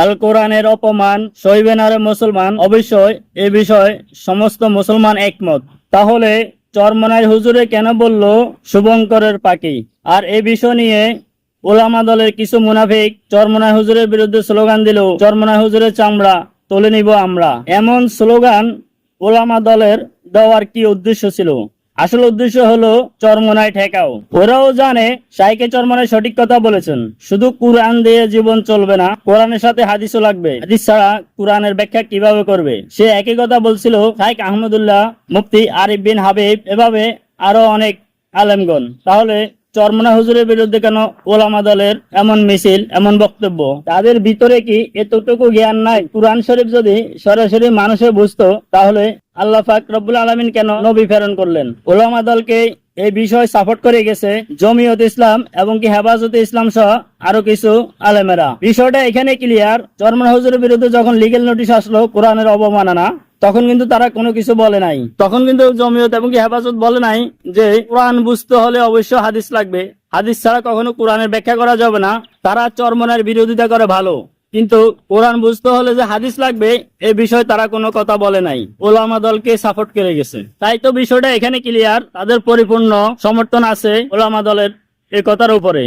আল কোরআনের অপমান সইবে না মুসলমান, অবশ্যই এ বিষয়ে সমস্ত মুসলমান একমত। তাহলে চরমনাই হুজুরে কেন বলল শুভঙ্করের পাখি? আর এ বিষয় নিয়ে ওলামা দলের কিছু মুনাফিক চরমনাই হুজুরের বিরুদ্ধে স্লোগান দিল চরমনাই হুজুরের চামড়া তুলে নিব আমরা। এমন স্লোগান ওলামা দলের দেওয়ার কি উদ্দেশ্য ছিল? আসল উদ্দেশ্য হলো চরমনায় ঠেকাও। ওরাও জানে সাইকে চরমনায় সঠিক কথা বলেছেন। শুধু কোরআন দিয়ে জীবন চলবে না, কোরআনের সাথে হাদিসও লাগবে। হাদিস ছাড়া কোরআনের ব্যাখ্যা কীভাবে করবে? সে একই কথা বলছিল শাইখ আহমদুল্লাহ মুফতি আরিফ বিন হাবিব, এভাবে আরও অনেক আলেমগণ। তাহলে চরমনা হুজুরের বিরুদ্ধে কেন ওলামা দলের এমন মিছিল, এমন বক্তব্য? তাদের ভিতরে কি এতটুকু জ্ঞান নাই? কোরআন শরীফ যদি সরাসরি মানুষে বুঝতো, তাহলে আল্লাহ পাক রব্বুল আলমিন কেন নবী প্রেরণ করলেন? ওলামা দলকে এই বিষয় সাপোর্ট করে গেছে জমিয়ত ইসলাম এবং কি হেফাজত ইসলাম সহ আরও কিছু আলেমেরা। বিষয়টা এখানে ক্লিয়ার চরমনা হুজুরের বিরুদ্ধে যখন লিগেল নোটিশ আসলো, কোরআনের অবমাননা তখন কিন্তু তারা কোনো কিছু বলে নাই। তখন কিন্তু জমিয়ত এবং কি হেফাজত বলে নাই যে কোরআন বুঝতে হলে অবশ্যই হাদিস লাগবে। হাদিস ছাড়া কখনো কোরআনের ব্যাখ্যা করা যাবে না। তারা চরমনার বিরোধিতা করে ভালো। কিন্তু কোরআন বুঝতে হলে যে হাদিস লাগবে, এ বিষয়ে তারা কোনো কথা বলে নাই। ওলামা দলকে সাপোর্ট করে গেছে। তাই তো বিষয়টা এখানে ক্লিয়ার তাদের পরিপূর্ণ সমর্থন আছে ওলামা দলের এই কথার উপরে।